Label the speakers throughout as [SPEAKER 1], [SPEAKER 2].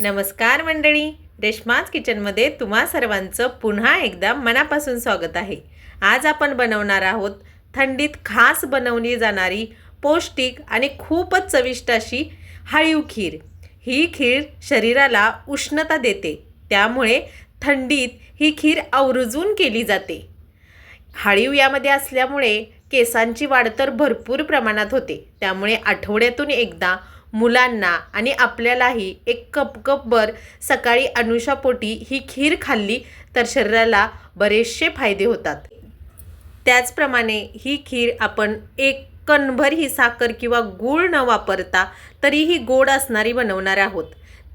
[SPEAKER 1] नमस्कार मंडळी. रेश्माज किचनमध्ये तुम्हा सर्वांचं पुन्हा एकदा मनापासून स्वागत आहे. आज आपण बनवणार आहोत थंडीत खास बनवली जाणारी पौष्टिक आणि खूपच चविष्ट अशी हाळीव खीर. ही खीर शरीराला उष्णता देते. त्यामुळे थंडीत ही खीर आवर्जून केली जाते. हाळीव यामध्ये असल्यामुळे केसांची वाढ तर भरपूर प्रमाणात होते. त्यामुळे आठवड्यातून एकदा मुलांना आणि आपल्यालाही एक कप कपभर सकाळी अनुषापोटी ही खीर खाल्ली तर शरीराला बरेचसे फायदे होतात. त्याचप्रमाणे ही खीर आपण एक कणभर ही साखर किंवा गूळ न वापरता तरीही गोड असणारी बनवणार आहोत.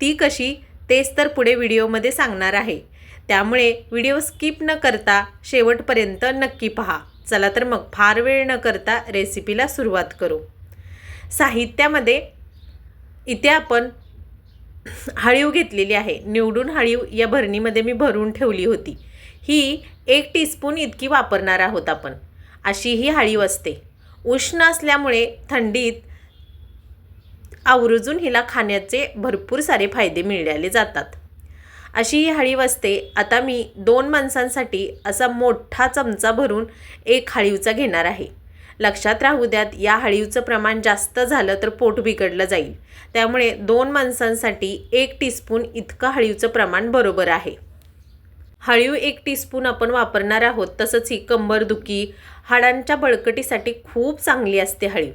[SPEAKER 1] ती कशी तेच तर पुढे व्हिडिओमध्ये सांगणार आहे. त्यामुळे व्हिडिओ स्किप न करता शेवटपर्यंत नक्की पहा. चला तर मग फार वेळ न करता रेसिपीला सुरुवात करू. साहित्यामध्ये इथे आपण हळीव घेतलेली आहे. निवडून हळीव या भरणीमध्ये मी भरून ठेवली होती. ही एक टीस्पून इतकी वापरणार आहोत आपण. अशी ही हळीव असते. उष्ण असल्यामुळे थंडीत आवर्जून हिला खाण्याचे भरपूर सारे फायदे मिळाले जातात. अशी ही हळीव असते. आता मी दोन माणसांसाठी असा मोठा चमचा भरून एक हळीवचा घेणार आहे. लक्षात राहू द्यात या हळीवचं प्रमाण जास्त झालं तर पोट बिघडलं जाईल. त्यामुळे दोन माणसांसाठी एक टीस्पून इतकं हळीवचं प्रमाण बरोबर आहे. हळीव एक टीस्पून आपण वापरणार आहोत तसंच ही कंबरदुखी हाडांच्या बळकटीसाठी खूप चांगली असते हळीव.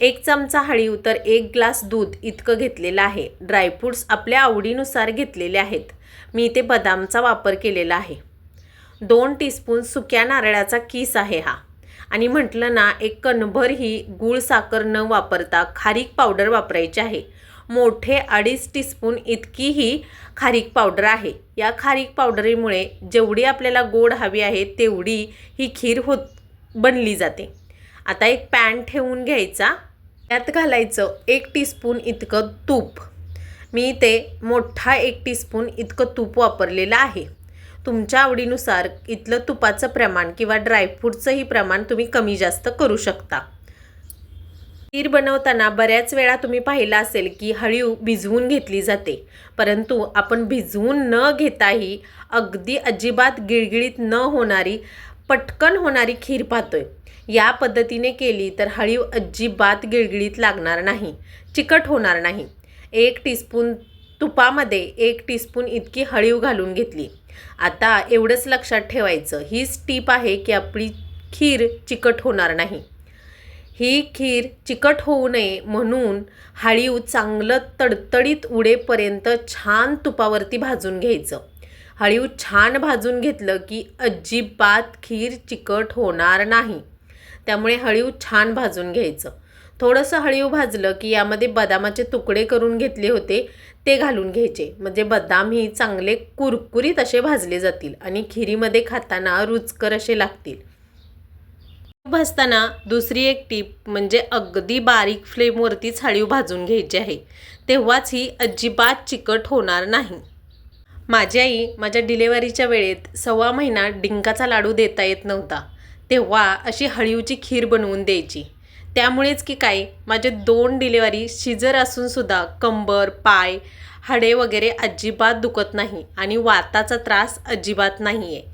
[SPEAKER 1] एक चमचा हळीव तर एक ग्लास दूध इतकं घेतलेलं आहे. ड्रायफ्रूट्स आपल्या आवडीनुसार घेतलेले आहेत. मी इथे बदामचा वापर केलेला आहे. दोन टीस्पून सुक्या नारळाचा किस आहे हा. आणि म्हटलं ना एक कणभर ही गूळ साखर न वापरता खारीक पावडर वापरायची आहे. मोठे अडीच टीस्पून इतकी ही खारीक पावडर आहे. या खारीक पावडरीमुळे जेवढी आपल्याला गोड हवी आहे तेवढी ही खीर होत बनली जाते. आता एक पॅन ठेवून घ्यायचा. त्यात घालायचं एक टीस्पून इतकं तूप. मी ते मोठा एक टीस्पून इतकं तूप वापरलेलं आहे. तुमच्या आवडीनुसार इथलं तुपाचं प्रमाण किंवा ड्रायफ्रूटचंही प्रमाण तुम्ही कमी जास्त करू शकता. खीर बनवताना बऱ्याच वेळा तुम्ही पाहिलं असेल की हळीव भिजवून घेतली जाते. परंतु आपण भिजवून न घेताही अगदी अजिबात गिळगिळीत न होणारी पटकन होणारी खीर पाहतोय. या पद्धतीने केली तर हळीव अजिबात गिळगिळीत लागणार नाही चिकट होणार नाही. एक टीस्पून तुपामध्ये एक टीस्पून इतकी हळीव घालून घेतली. आता एवढंच लक्षात ठेवायचं. हीच टीप आहे की आपली खीर चिकट होणार नाही. ही खीर चिकट होऊ नये म्हणून हळीव चांगलं तडतडीत उडेपर्यंत छान तुपावरती भाजून घ्यायचं. हळीव छान भाजून घेतलं की अजिबात खीर चिकट होणार नाही. त्यामुळे हळीव छान भाजून घ्यायचं. थोडंसं हळीव भाजलं की यामध्ये बदामाचे तुकडे करून घेतले होते ते घालून घ्यायचे. म्हणजे बदाम ही चांगले कुरकुरीत असे भाजले जातील आणि खिरीमध्ये खाताना रुचकर असे लागतील. भाजताना दुसरी एक टीप म्हणजे अगदी बारीक फ्लेमवरतीच हळीव भाजून घ्यायची आहे. तेव्हाच ही अजिबात चिकट होणार नाही. माझी आई माझ्या डिलेवरीच्या वेळेत सव्वा महिना डिंकाचा लाडू देता येत नव्हता. तेव्हा अशी हळीवची खीर बनवून द्यायची. त्यामुळेच की काय माझे दोन डिलेवरी शिजर असूनसुद्धा कंबर पाय हाडे वगैरे अजिबात दुखत नाही आणि वाताचा त्रास अजिबात नाही आहे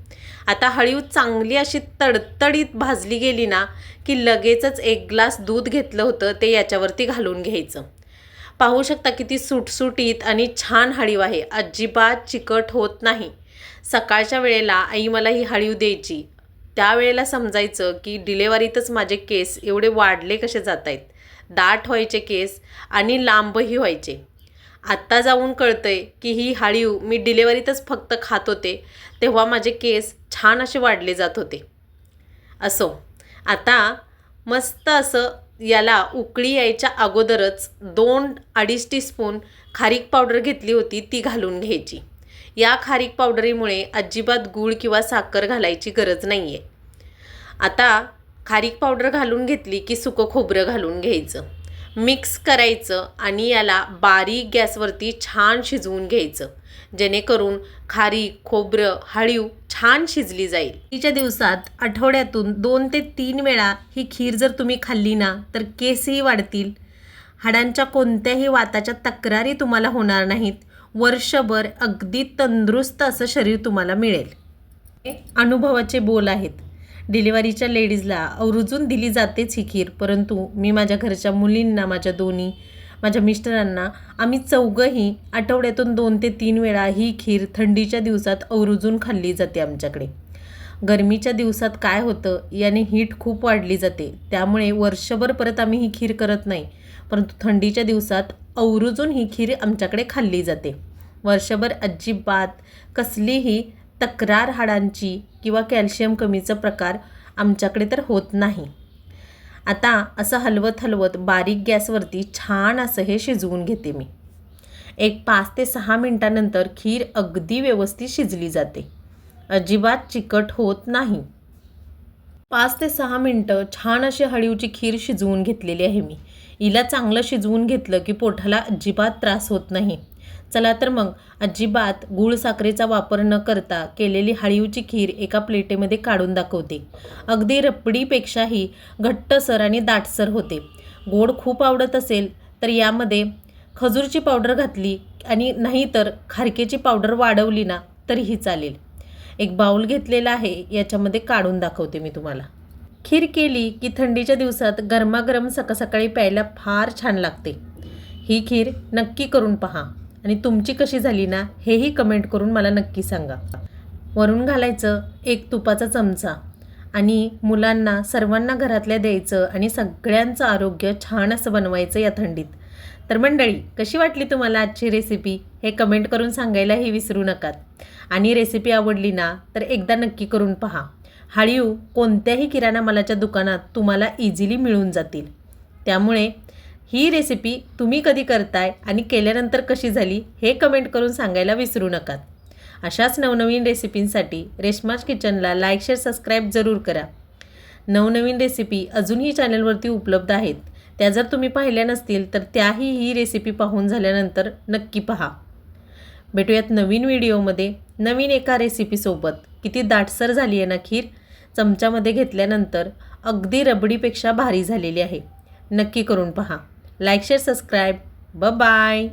[SPEAKER 1] आता हळीव चांगली अशी तडतडीत भाजली गेली ना की लगेचच एक ग्लास दूध घेतलं होतं ते याच्यावरती घालून घ्यायचं. पाहू शकता किती सुटसुटीत आणि छान हळीव आहे अजिबात चिकट होत नाही. सकाळच्या वेळेला आई मला ही हळीव द्यायची. त्यावेळेला समजायचं की डिलेवरीतच माझे केस एवढे वाढले कसे जात आहेत दाट व्हायचे केस आणि लांबही व्हायचे. आत्ता जाऊन कळतंय की ही हाळीव मी डिलेवरीतच फक्त खात होते तेव्हा माझे केस छान असे वाढले जात होते. असो आता मस्त असं याला उकळी यायच्या अगोदरच दोन अडीच टीस्पून खारीक पावडर घेतली होती ती घालून घ्यायची. या खारीक पावडरीमुळे अजिबात गूळ किंवा साखर घालायची गरज नाही आहे आता खारीक पावडर घालून घेतली की सुकं खोबरं घालून घ्यायचं. मिक्स करायचं आणि याला बारीक गॅसवरती छान शिजवून घ्यायचं. जेणेकरून खारीक खोबरं हळीव छान शिजली जाईल. तिच्या दिवसात आठवड्यातून दोन ते तीन वेळा ही खीर जर तुम्ही खाल्ली ना तर केसही वाढतील. हाडांच्या कोणत्याही वाताच्या तक्रारी तुम्हाला होणार नाहीत. वर्षभर अगदी तंदुरुस्त असं शरीर तुम्हाला मिळेल. हे अनुभवाचे बोल आहेत. डिलिव्हरीच्या लेडीजला आवर्जून दिली जातेच ही खीर. परंतु मी माझ्या घरच्या मुलींना माझ्या दोन्ही माझ्या मिस्टरांना आम्ही चौघंही आठवड्यातून दोन ते तीन वेळा ही खीर थंडीच्या दिवसात अवरुजून खाल्ली जाते आमच्याकडे. गरमीच्या दिवसात काय होतं याने हीट खूप वाढली जाते. त्यामुळे वर्षभर परत आम्ही ही खीर करत नाही परंतु थंडीच्या दिवसात अवरुजून ही खीर आमच्याकडे खाल्ली जाते. वर्षभर अजिबात कसलीही तक्रार हाडांची किंवा कॅल्शियम कमीचा प्रकार आमच्याकडे तर होत नाही. आता असं हलवत हलवत बारीक गॅसवरती छान असं हे शिजवून घेते मी. एक पाच ते सहा मिनटानंतर खीर अगदी व्यवस्थित शिजली जाते. अजिबात चिकट होत नाही. पाच ते सहा मिनटं छान अशी हळीवची खीर शिजवून घेतलेली आहे मी. हिला चांगलं शिजवून घेतलं की पोटाला अजिबात त्रास होत नाही. चला तर मग अजिबात गूळ साखरेचा वापर न करता केलेली हळीवची खीर एका प्लेटेमध्ये काढून दाखवते. अगदी रपडीपेक्षाही घट्टसर आणि दाटसर होते. गोड खूप आवडत असेल तर यामध्ये खजूरची पावडर घातली आणि नाही तर खारकेची पावडर वाढवली ना तरीही चालेल. एक बाऊल घेतलेला आहे याच्यामध्ये काढून दाखवते मी तुम्हाला. खीर केली की थंडीच्या दिवसात गरमागरम सकाळ सकाळी प्यायला फार छान लागते. ही खीर नक्की करून पहा. आणि तुमची कशी झाली ना हेही कमेंट करून मला नक्की सांगा. वरून घालायचं एक तुपाचा चमचा. आणि मुलांना सर्वांना घरातल्या द्यायचं आणि सगळ्यांचं आरोग्य छान असं बनवायचं या थंडीत. तर मंडळी कशी वाटली तुम्हाला आजची रेसिपी हे कमेंट करून सांगायलाही विसरू नका आणि रेसिपी आवडली ना तर एकदा नक्की करून पहा. हळीव कोणत्याही किराणा मालाच्या दुकानात तुम्हाला इझिली मिळून जातील. त्यामुळे ही रेसिपी तुम्ही कधी करताय आणि केल्यानंतर कशी झाली हे कमेंट करून सांगायला विसरू नका. अशाच नवनवीन रेसिपींसाठी रेशमाज किचनला लाईक शेअर सबस्क्राईब जरूर करा. नवनवीन रेसिपी अजूनही चॅनलवरती उपलब्ध आहेत. त्या जर तुम्ही पाहिल्या नसतील तर त्याही ही रेसिपी पाहून झाल्यानंतर नक्की पहा. भेटूयात नवीन व्हिडिओमध्ये नवीन एका रेसिपीसोबत किती दाटसर झाली आहे ना खीर? चमच्यामध्ये घेतल्यानंतर अगदी रबडीपेक्षा भारी झालेली आहे. नक्की करून पहा. लाईक शेअर सबस्क्राईब ब बाय